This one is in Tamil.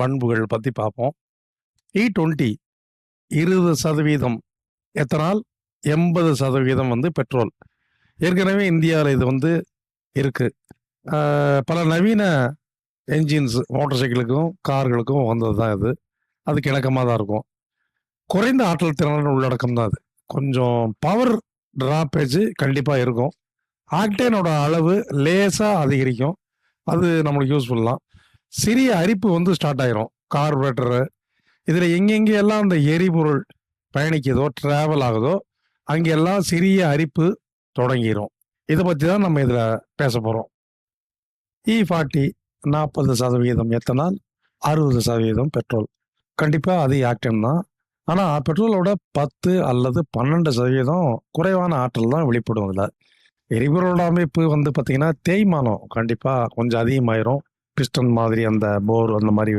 பண்புகள் பற்றி பார்ப்போம் இ டுவெண்ட்டி இருபது சதவீதம் எத்தனால்? எண்பது சதவீதம் வந்து பெட்ரோல். ஏற்கனவே இந்தியாவில் இது வந்து இருக்குது பல நவீன என்ஜின்ஸ் மோட்டர் சைக்கிளுக்கும் கார்களுக்கும் வந்தது தான் இது. அதுக்கு இணக்கமாக தான் இருக்கும். குறைந்த ஆற்றல் திறன் உள்ளடக்கம் தான் அது. கொஞ்சம் பவர் ட்ராப்பேஜ் கண்டிப்பாக இருக்கும். ஆக்டேனோட அளவு லேசாக அதிகரிக்கும். அது நம்மளுக்கு யூஸ்ஃபுல் தான். சிறிய அரிப்பு வந்து ஸ்டார்ட் ஆயிரும். கார்பரேட்டரு இதில் எங்கெங்கெல்லாம் அந்த எரிபொருள் பயணிக்குதோ ட்ராவல் ஆகுதோ அங்கெல்லாம் சிறிய அரிப்பு தொடங்கிரும். இதை பற்றி தான் நம்ம இதில் பேச போகிறோம் இ e ஃபார்ட்டி நாற்பது சதவீதம் எத்தனால் அறுபது சதவீதம் பெட்ரோல். கண்டிப்பாக அது ஆக்டிவ் தான். ஆனால் பெட்ரோலோட பத்து அல்லது பன்னெண்டு சதவீதம் குறைவான ஆற்றல் தான் வெளிப்படும் இதில் எரிபொருளோட அமைப்பு வந்து பார்த்திங்கன்னா தேய்மானம் கண்டிப்பாக கொஞ்சம் அதிகமாயிரும். பிஸ்டன் மாதிரி அந்த போர் அந்த மாதிரி